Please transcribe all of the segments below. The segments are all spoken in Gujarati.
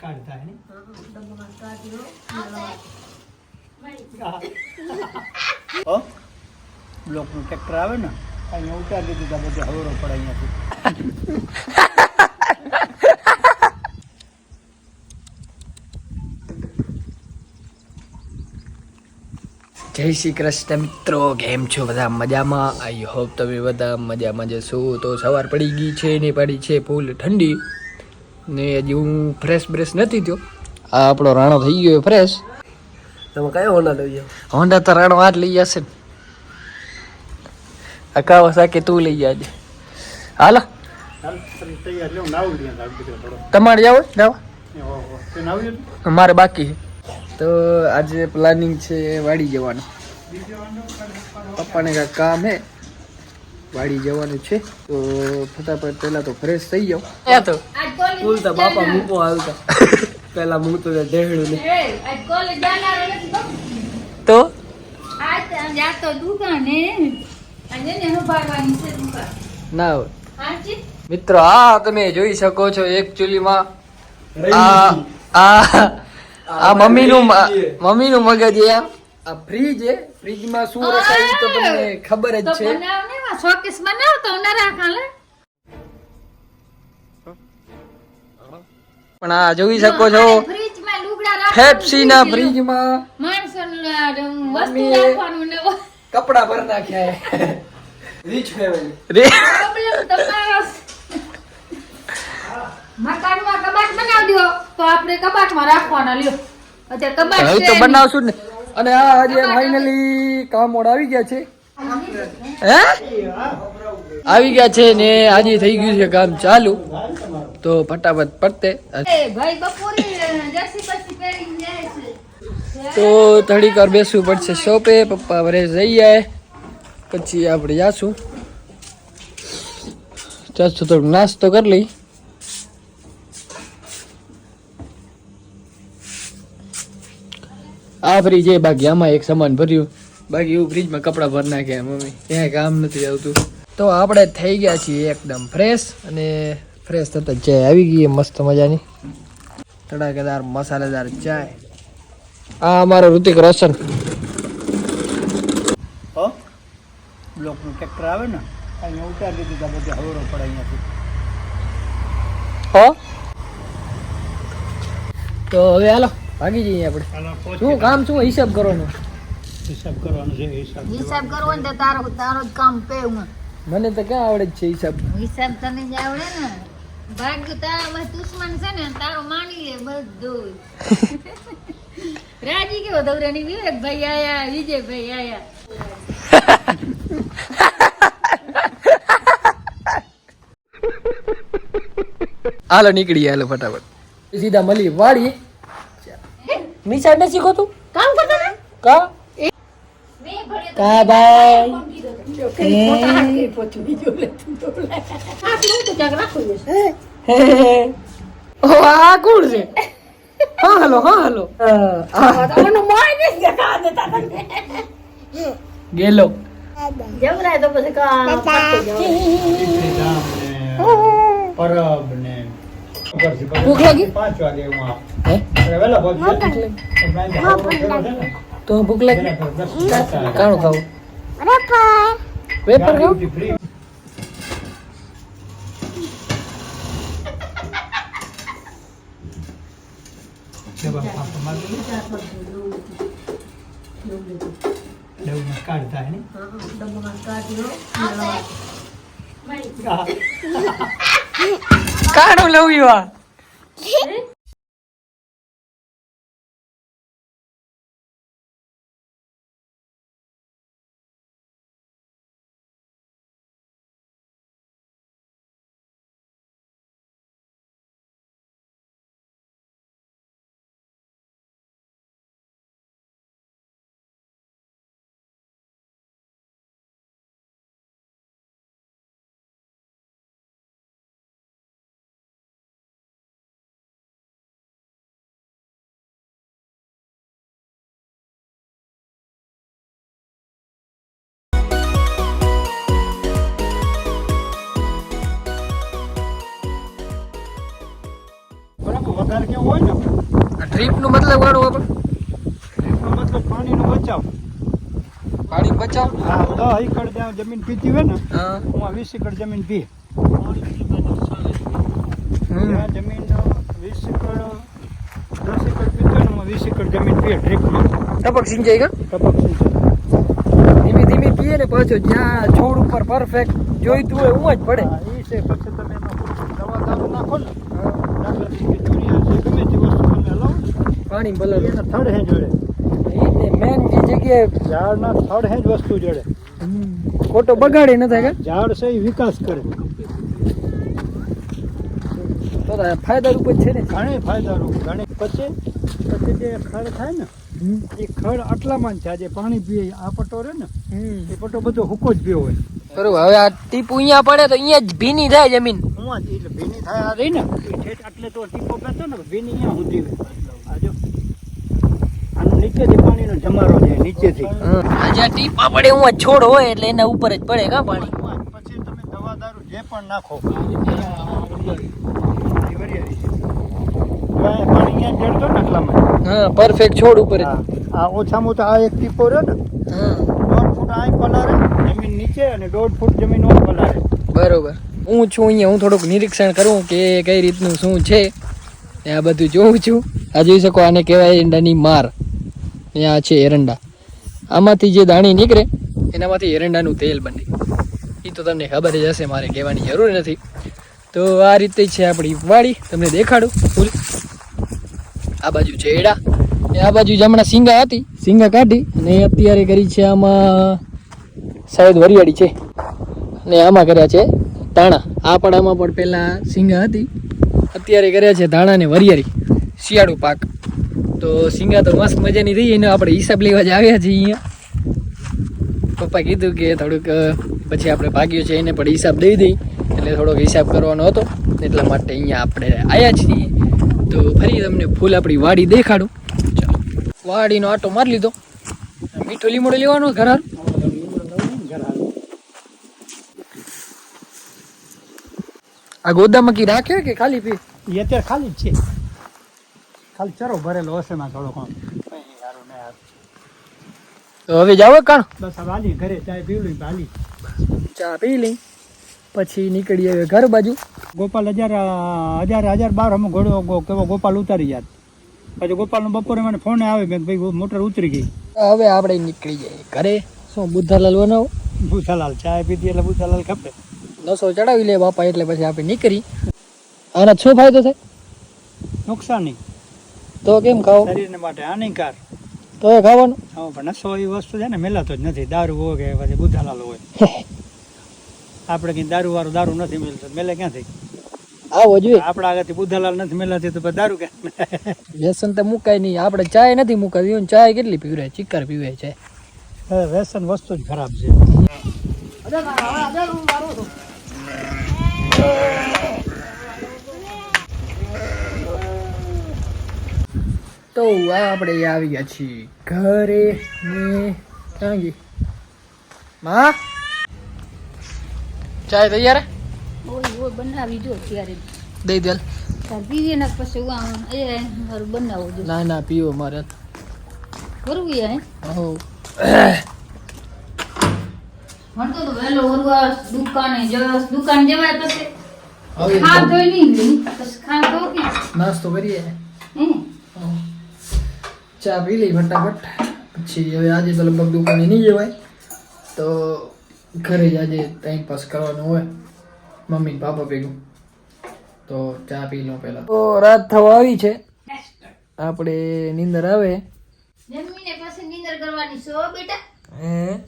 કાઢતા હે બ્લોકનું ટ્રેક્ટર આવે ને અહીંયા ઉતારી દીધું બધે હવરો પડે અહીંયાથી. જય શ્રી કૃષ્ણ મિત્રો કેમ છો બધા? મજામાં? આઈ હોપ તમે બધા મજામાં જશો તો સવાર પડી ગઈ છે ને પડી છે ફૂલ ઠંડી. ને હજી હું ફ્રેશ બ્રેશ નથી થયો. આ આપણો રાણો થઈ ગયો ફ્રેશ તમે કયો હોન્ડા લઈ જાઓ? હોન્ડા તો રાણો આજ લઈ જશે ને. અકાવા સાકે તું લઈ જાજે હાલો. નાવું તમારે જાવ હતું? મારે બાકી છે. તો આજે પ્લાનિંગ છે વાડી જવાનું. પપ્પાને કાંઈક કામ હે? વાડી જવાનું છે. તો ફટાફટ પહેલા તો ફ્રેશ થઈ જાવ ત્યાં તો. બોલતા બાપા મૂકો આવતા પેલા મૂકતો તો ઢેહડું ને તો? ના હોય. મિત્રો આ તમે જોઈ શકો છો એકચ્યુઅલીમાં આ આ આ મમ્મીનું મમ્મીનું મગજ એ આ ફ્રીજ છે. ફ્રીજમાં શું રખાય તો તમને ખબર જ છે. શોકેસ બનાવતો નરા ખાલે પણ આ જોઈ શકો છો. ફ્રીજમાં લુગડા રાખવાનું ફેપ્સી ના ફ્રીજમાં માણસોને વસ્તુ રાખવાનું ને કપડા ભર નાખ્યા રીચ ફેમિલી રે મકાનમાં કબાટ બનાવી દો તો આપણે કબાટમાં રાખવાના લ્યો. અત્યારે કબાટ તો બનાવશું ને અને આ આજે ફાઇનલી કામ મોડ આવી ગયા છે. હે? આવી ગયા છે ને આજે થઈ ગયું છે કામ ચાલુ. તો ફટાફટ પડતે. તો થોડીક વાર બેસવું પડશે શોપે પપ્પા વરે જઈ જાય પછી આપણે જાશું. ચાલશું થોડુંક નાસ્તો કરી લઈ. આ ફરી જે બાકી આમાં એક સામાન ભર્યું. બાકી એવું ફ્રીજમાં કપડાં ભર નાખ્યા મમ્મી. ક્યાંય કામ નથી આવતું. તો આપણે થઈ ગયા છીએ એકદમ ફ્રેશ અને ફ્રેશ થતા ચાય આવી ગઈ મસ્ત મજાની. તડાકેદાર મસાલેદાર ચાય. આ અમારો ઋતિક રોશન. બ્લોકનું ટ્રેક્ટર આવે ને અહીંયા ઉતારી દીધું તો બધે હવરો પડે અહીંયાથી. હો? તો હવે હાલો ભાગી જઈએ આપણે. શું કામ શું હિસાબ કરવાનો? હિસાબ કરવાનો છે હિસાબ હિસાબ કરવો ને તો તારો તારો જ કામ પેવું મને તો ક્યાં આવડે છે હિસાબ? હિસાબ તને જ આવડે ને. ભાગ્ય તારા દુશ્મન છે ને તારો માની લે બધું. રાજી કેવો દવરાની વિવેકભાઈ આયા વિજયભાઈ આયા. હાલો નીકળી હાલો ફટાફટ. સીધા મળી. વાળી. નિશાળ નથી શીખો તું કામ કરતા કા? કા ભાઈ આ કોણ છે હા. હાલો હા. હાલો ગેલો જવરાય તો પછી પરબ ને ભૂખ લાગી? પાંચ વાગે હું આવું. હે. એટલે તો ભૂખ લાગી. કાણું ખાવું. વેફર ખાવું? કાઢતા હે લઉં આ. વધારે હોય ને? ડ્રીપનું મતલબ વાળું આપણે? મતલબ પાણીનો બચાવ. પાણી બચાવ? હા દસ એકર જ્યાં જમીન પીતી હોય ને હા. વીસ એકર જમીન પી. જમીન વીસ એકર દસ એકર પીતી ને વીસ એકર જમીન પીએ ડ્રીપમાં ટપક સિંચાઈ કા ટપક સિંચાઈ. ધીમે ધીમે પીએ ને પાછો જ્યાં છોડ ઉપર પરફેક્ટ જોઈતું હોય એવું જ પડે એ છે પછી તમે દવા દારૂ નાખો ને પાણી ભલે થડ હે જોડે મેન જે જગ્યાએ ઝાડના થડ હે જ વસ્તુ જોડે. ખોટો બગાડી ન થાય ઝાડ છે એ વિકાસ કરે. તો તો ફાયદા રૂપ જ છે ને. ઘણી ફાયદારૂપ ઘણે. પછી પછી જે ખડ થાય ને એ ખડ આટલામાં જ છે. આ જે પાણી પીએ આ પટો રહે ને એ પટો બધો હુકો જ પીવો હોય. બરોબર હવે આ ટીપ અહીંયા પડે તો અહીંયા જ ભીની થાય જમીન. હું એટલે ભીની થાય રહી ને ઠેઠ આટલે તો ટીપો બેઠો ને ભીની અહીંયા સુધી હોય આ જો. આનું નીચેથી પાણીનો જમારો છે નીચેથી. આ જ્યાં ટીપા પડે હું છોડ હોય એટલે એના ઉપર જ પડે કા પાણી? પછી તમે દવા દારૂ જે પણ નાખો. હા પરફેક્ટ છોડ ઉપર આ ઓછામાં ઓછા આ એક ટીપો રહ્યો ને હા. દોઢ ફૂટ આ પલારે જમીન નીચે અને દોઢ ફૂટ જમીન ઓર પલાળે બરોબર. હું છું અહીંયા, હું થોડુંક નિરીક્ષણ કરું કે કઈ રીતનું શું છે. આ બધું જોઉં છું. આ જોઈ શકો આને કહેવાય એરંડાની માર. આ છે એરંડા. આમાંથી જે દાણી નીકળે, એનામાંથી એરંડાનું તેલ બને. એ તો તમને ખબર જ હશે, મારે કહેવાની જરૂર નથી. તો આ રીતે છે આપણી વાડી. તમને દેખાડું ફૂલ. આ બાજુ છે એડા આ બાજુ જે હમણાં સિંગા હતી, સિંગા કાઢી અને અત્યારે કરી છે આમાં શાયદ વરિયાળી છે. ને આમાં કર્યા છે ધાણા. આ પડામાં પણ પહેલાં સિંગા હતી. અત્યારે કર્યા છે ધાણા ને વરિયાળી. શિયાળુ પાક. તો સિંગા તો મસ્ત મજાની રહી એનો આપણે હિસાબ લેવા જ આવ્યા છીએ અહીંયા. પપ્પા કીધું કે થોડુંક પછી આપણે ભાગ્યો છે એને પણ હિસાબ દઈ દઈ. એટલે થોડોક હિસાબ કરવાનો હતો. એટલા માટે અહીંયા આપણે આવ્યા છીએ. તો ફરી તમને ફૂલ આપણી વાડી દેખાડું. ચાલો. વાડીનો આટો મારી લીધો. મીઠો લીમડો લેવાનો ઘર આ ગોદામાં કી રાખે કે ખાલી પી? એ અત્યારે ખાલી જ છે. ખાલી ચરો ભરેલો હશે માં થોડો કોણ. તો હવે જાવ કાણ. બસ હવે હાલી ઘરે ચાય લઈ હાલી ચા પી લઈ. પછી નીકળી હવે ઘર બાજુ. ગોપાલ હજાર હજાર હજાર બાર અમે ઘોડો કેવો ગોપાલ ઉતારી જાત પછી ગોપાલનો બપોરે મને ફોન આવે મેં ભાઈ મોટર ઉતરી ગઈ. હવે આપણે નીકળી જઈએ ઘરે. શું બુદ્ધાલાલ બનાવો? બુદ્ધાલાલ ચા પીધી એટલે બુદ્ધાલાલ ખપે. નસો ચડાવી લે બાપા એટલે પછી આપણે નીકળી. આના શું ફાયદો થાય નુકસાની. તો કેમ ખાવ? શરીરને માટે હાનિકાર. તો એ ખાવાનું? હા પણ નસો એ વસ્તુ છે ને મેલાતો જ નથી. દારૂ હોય કે પછી બુધાલાલ હોય. આપણે કઈ દારૂ વાળું દારૂ નથી મેલતો. મેલે ક્યાંથી? આવો જોઈએ. આપણા આગળથી બુધાલાલ નથી મેલાતી તો પછી દારૂ કે વ્યસન તો મુકાય નહીં. આપણે ચાય નથી મુકાતી ચાય કેટલી પીવરાય? ચિક્કર પીવે છે. હવે વ્યસન વસ્તુ જ ખરાબ છે. તો આપણે આવી ગયા છીએ. ઘરે ને ક્યાં ગઈ? માં? ચાય તૈયાર? ઓય ઓય બનાવી જો ત્યારે દઈ દેલ તાર પીવી ને પછી આમ એ મારું બનાવું જો. ના ના પીવો મારે. કરવું હે? હો. ભણતો તો વહેલો ઓરવા દુકાને જસ દુકાન જવાય પછી ખા તો નહીં પછી ખા તો કે? નાસ્તો કરીએ. હે? ચા પી લઈ ફટાફટ. પછી હવે આજે તો લગભગ દુકાને નહીં જવાય. તો ઘરે જ આજે ટાઈમ પાસ કરવાનો હોય. મમ્મી પાપા ભેગું. તો ચા પી લો પહેલા. તો રાત થવા આવી છે. આપણે નીંદર આવે. જમીને પછી નીંદર કરવાની છો બેટા. હે?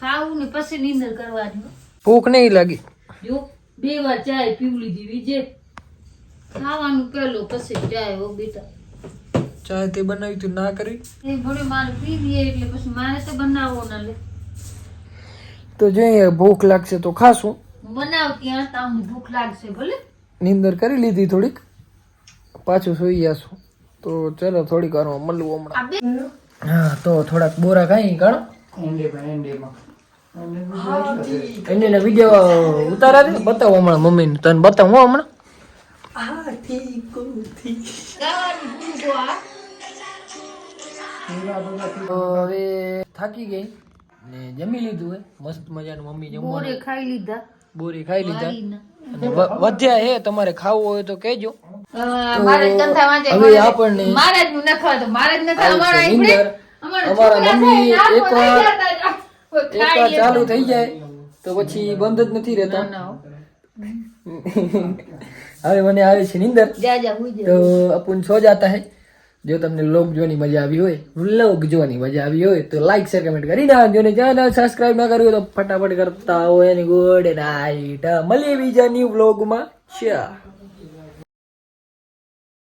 ખાવું ને પછી નીંદર કરવાની. ભૂખ નહીં લાગી. જો બે વાર ચાય પીવ લીધી વિજે ખાવાનું પહેલું પછી ચાય હો બેટા. ચા તે બનાવી તું ના કરી? એ ભોળે મારે પી દઈએ એટલે પછી મારે તો બનાવવો ના લે. તો જોઈએ ભૂખ લાગશે તો ખાશું. બનાવતી આ ભૂખ લાગશે ભલે. નીંદર કરી લીધી થોડીક. પાછું સુઈ જશું તો ચલો થોડીક વારમાં મળવું હમણાં. હા તો થોડાક બોરા ખાઈ એંડીમાં એને વીડિયો ઉતારા દે. બતાવો હમણાં મમ્મીને. તને બતાવું હમણાં. હા ઠીક તો હવે થાકી ગઈ ને જમી લીધું હે. મસ્ત મજાનું મમ્મી બોરે ખાઈ લીધા. બોરી ખાઈ લીધા. અને વધ્યા હે તમારે ખાવું હોય તો કહેજો. મારે જ વાંચે હવે આપણને- મારે જ ન ખાતો મારે જ ન ખાતો અમારા છે, અમારા મમ્મી એકવાર-. એકવાર ચાલુ થઈ જાય તો પછી બંધ જ નથી રહેતા. હવે મને આવે છે નિંદર. તો અપુન સો જાતા હે. જો તમને લોક જોવાની મજા આવી હોય લોક જોવાની મજા આવી હોય, તો લાઈક શેર કમેન્ટ કરી નાખજો ને જ્યાં સબસ્ક્રાઇબ ના કર્યું તો ફટાફટ કરતા હોય એની ગુડ નાઈટ મળીએ બીજા ન્યુ વ્લોગમાં ચા